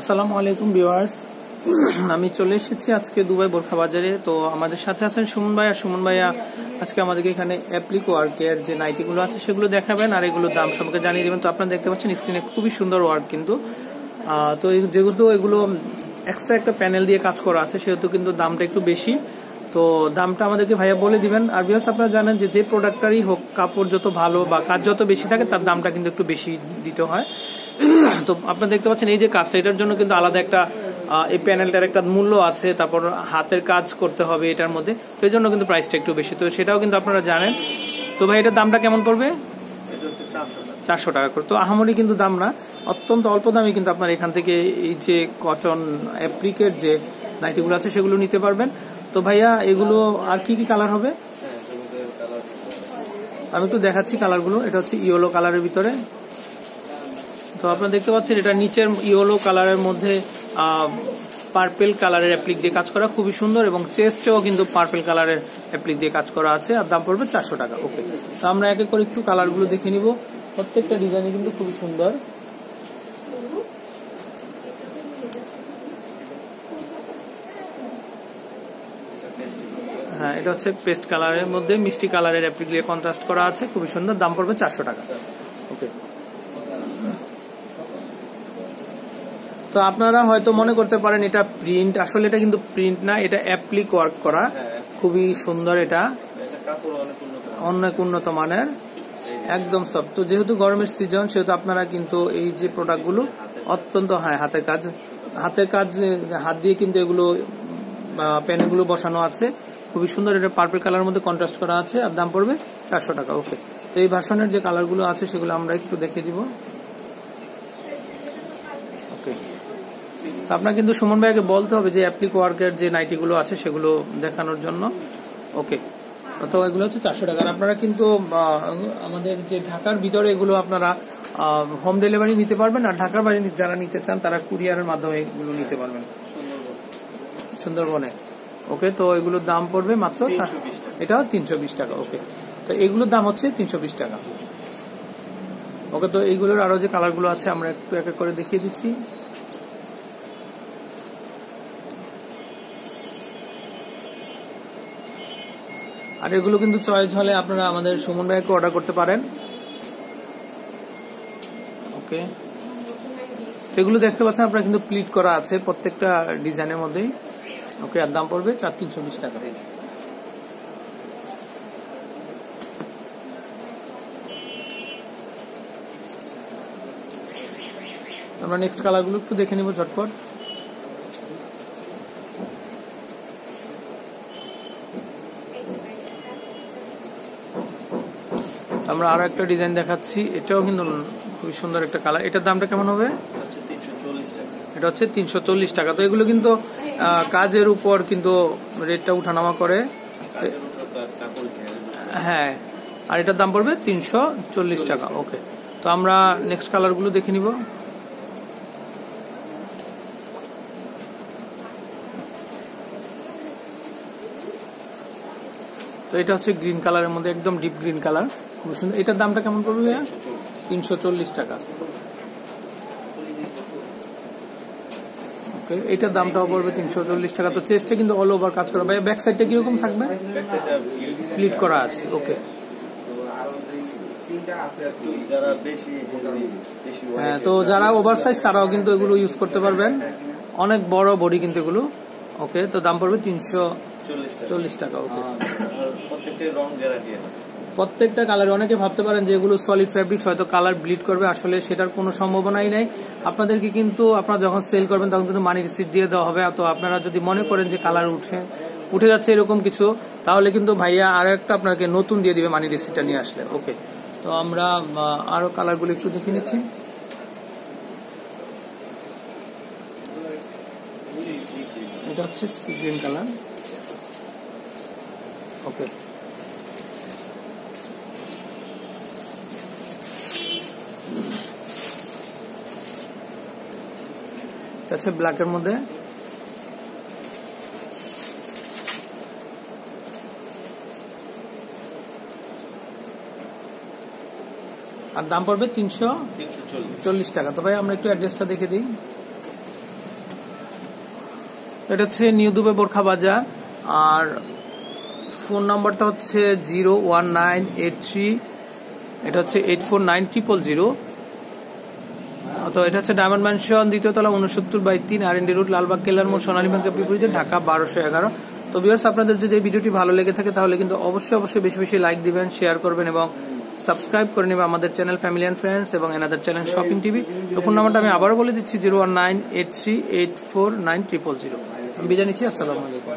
আসসালামু আলাইকুম ভিউয়ার্স। আমি চলে এসেছি আজকে দুবাই বোরখা বাজারে। তো আমাদের সাথে আছেন সুমন ভাই আর সুমন ভাইয়া, আজকে আমাদেরকে এখানে অ্যাপ্লিক ওয়ার্কের যে নাইটিগুলো আছে সেগুলো দেখাবেন আর এগুলোর দাম সম্পর্কে জানিয়ে দেবেন। তো আপনারা দেখতে পাচ্ছেন স্ক্রিনে খুবই সুন্দর ওয়ার্ক কিন্তু। তো যেহেতু এগুলো এক্সট্রা একটা প্যানেল দিয়ে কাজ করা আছে, সেহেতু কিন্তু দামটা একটু বেশি। তো দামটা আমাদেরকে ভাইয়া বলে দিবেন। আর বিকজ আপনারা জানেন যে যে প্রোডাক্টটারই হোক, কাপড় যত ভালো বা কাজ যত বেশি থাকে, তার দামটা কিন্তু একটু বেশি দিতে হয়। তো আপনারা দেখতে পাচ্ছেন, এই যে কাজটা, এটার জন্য কিন্তু আলাদা একটা এই প্যানেলটার একটা মূল্য আছে, তারপর হাতের কাজ করতে হবে এটার মধ্যে, তো জন্য কিন্তু প্রাইসটা একটু বেশি, তো সেটাও কিন্তু আপনারা জানেন। তো ভাই, এটার দামটা কেমন পড়বে? চারশো টাকা করে, তো আহামরি কিন্তু দাম না, অত্যন্ত অল্প দামে কিন্তু আপনার এখান থেকে এই যে কটন অ্যাপ্রিকের যে নাইটিগুলো আছে, সেগুলো নিতে পারবেন। তো ভাইয়া, এগুলো আর কি কি কালার হবে? আমি একটু দেখাচ্ছি কালারগুলো এটা হচ্ছে ইয়েলো কালারের ভিতরে। তো আপনারা দেখতে পাচ্ছেন, এটা নিচের ইয়েলো কালারের মধ্যে পার্পেল কালারের অ্যাপ্লিক দিয়ে কাজ করা খুবই সুন্দর এবং চেস্টেও কিন্তু পার্পেল কালারের অ্যাপ্লিক দিয়ে কাজ করা আছে আর দাম পড়বে চারশো টাকা। ওকে তো আমরা এক করে একটু কালারগুলো দেখে নিব। প্রত্যেকটা ডিজাইনই কিন্তু খুবই সুন্দর। হ্যাঁ এটা হচ্ছে পেস্ট কালারের মধ্যে মিষ্টি কালারের অ্যাপ্লিক দিয়ে কন্ট্রাস্ট করা আছে, খুবই সুন্দর, দাম পড়বে চারশো টাকা। ওকে তো আপনারা হয়তো মনে করতে পারেন এটা প্রিন্ট আসলে এটা কিন্তু প্রিন্ট না এটা অ্যাপ্লিক ওয়ার্ক করা। খুবই সুন্দর এটা। অনেক উন্নত মানের। একদম সব তো যেহেতু গরমের সিজন সেহেতু আপনারা কিন্তু এই যে প্রোডাক্টগুলো অত্যন্ত হ্যাঁ হাতের কাজ হাতের কাজ হাত দিয়ে কিন্তু এগুলো প্যানেলগুলো বসানো আছে। খুবই সুন্দর এটা পার্পল কালারের মধ্যে কন্ট্রাস্ট করা আছে আর দাম পড়বে চারশো টাকা। ওকে তো এই ভার্সনের যে কালারগুলো আছে সেগুলো আমরা একটু দেখে দিব ওকে তো আপনার কিন্তু সুমন ভাইকে বলতে হবে যে অ্যাপ্লিক ওয়ার্কের যে নাইটিগুলো আছে সেগুলো দেখানোর জন্য। ওকে অথবা এগুলো হচ্ছে চারশো টাকা। আপনারা কিন্তু আমাদের যে ঢাকার ভিতরে এগুলো আপনারা হোম ডেলিভারি নিতে পারবেন। আর ঢাকার বাইরে যারা নিতে চান তারা কুরিয়ারের মাধ্যমে এগুলো নিতে পারবেন। সুন্দরবনে। ওকে তো এগুলোর দাম পড়বে মাত্র এটা তিনশো বিশ টাকা। ওকে তো এগুলোর দাম হচ্ছে তিনশো বিশ টাকা। ওকে তো এইগুলোর আরও যে কালারগুলো আছে আমরা একটু এক এক করে দেখিয়ে দিচ্ছি। আর এগুলো কিন্তু চয়েস হলে আপনারা আমাদের সুমন ভাইকে অর্ডার করতে পারেন। ওকে এগুলো দেখতে পাচ্ছেন, আপনারা কিন্তু প্লিট করা আছে প্রত্যেকটা ডিজাইনের মধ্যেই। ওকে আর দাম পড়বে চার তিনশো বিশ টাকা। আমরা নেক্সট কালারগুলো একটু দেখে নিব ঝটপট। আমরা আরও একটা ডিজাইন দেখাচ্ছি। এটাও কিন্তু খুবই সুন্দর একটা কালার এটার দামটা কেমন হবে? এটা হচ্ছে তিনশো চল্লিশ টাকা। তো এগুলো কিন্তু কাজের উপর কিন্তু রেটটা উঠানামা করে। হ্যাঁ। আর এটার দাম পড়বে তিনশো চল্লিশ টাকা। ওকে। তো আমরা নেক্সট কালারগুলো দেখে নিব। তো এটা হচ্ছে গ্রিন কালারের মধ্যে, একদম ডিপ গ্রিন কালার খুব সুন্দর এটার দামটা কেমন পড়বে ভাইয়া? তিনশো চল্লিশ টাকা। ওকে এটার দামটাও পড়বে তিনশো চল্লিশ টাকা। তো চেস্টে কিন্তু অল ওভার কাজ করা। ভাই ব্যাক সাইডটা কীরকম থাকবে? প্লিট করা আছে ওকে। হ্যাঁ তো যারা ওভার সাইজ তারাও কিন্তু এগুলো ইউজ করতে পারবেন। অনেক বড় বডি কিন্তু এগুলো ওকে। তো দাম পড়বে তিনশো চল্লিশ টাকা ওকে। আর প্রত্যেকটা রং গ্যারান্টি প্রত্যেকটা কালার অনেকে ভাবতে পারেন যে এগুলো সলিড ফ্যাব্রিক হয়তো কালার ব্লিড করবে, আসলে সেটার কোনো সম্ভাবনাই নাই। আপনাদেরকে কিন্তু, আপনারা যখন সেল করবেন, তখন কিন্তু মানি রিসিপ্ট দিয়ে দেওয়া হবে। তো আপনারা যদি মনে করেন যে কালার উঠে উঠে যাচ্ছে এরকম কিছু, তাহলে কিন্তু ভাইয়া আরও একটা আপনাকে নতুন দিয়ে দিবে মানি রিসিপ্টটা নিয়ে আসলে। ওকে তো আমরা আরও কালারগুলো একটু দেখে নিচ্ছি। এটা হচ্ছে গ্রিন কালার ওকে হচ্ছে ব্ল্যাকের মধ্যে। আর দাম পড়বে তিনশো চল্লিশ। টাকা। তো ভাই আমরা একটু অ্যাড্রেসটা দেখে দিই। এটা হচ্ছে নিউ দুবে বোরখা বাজার। আর ফোন নাম্বারটা হচ্ছে zero one nine eight three. এটা হচ্ছে eight four nine triple zero. তো এটা হচ্ছে ডায়মন্ড ম্যানশন দ্বিতীয় তলা উনসত্তর বাই তিন আর এনডি রুট লালবাগ কেলার মোড়, সোনালী ব্যাংকের বিপরীতে ঢাকা বারোশো এগারো। তো ভিউয়ার্স আপনাদের যদি এই ভিডিওটি ভালো লেগে থাকে, তাহলে কিন্তু অবশ্যই অবশ্যই বেশি বেশি লাইক দিবেন শেয়ার করবেন এবং সাবস্ক্রাইব করে নেবেন আমাদের চ্যানেল ফ্যামিলি অ্যান্ড ফ্রেন্ডস এবং এনাদের চ্যানেল শপিং টিভি তো ফোন নাম্বারটা আমি আবারও বলে দিচ্ছি zero one nine eight three eight four nine triple zero আমি বিদায় নিচ্ছি, আসসালামু আলাইকুম।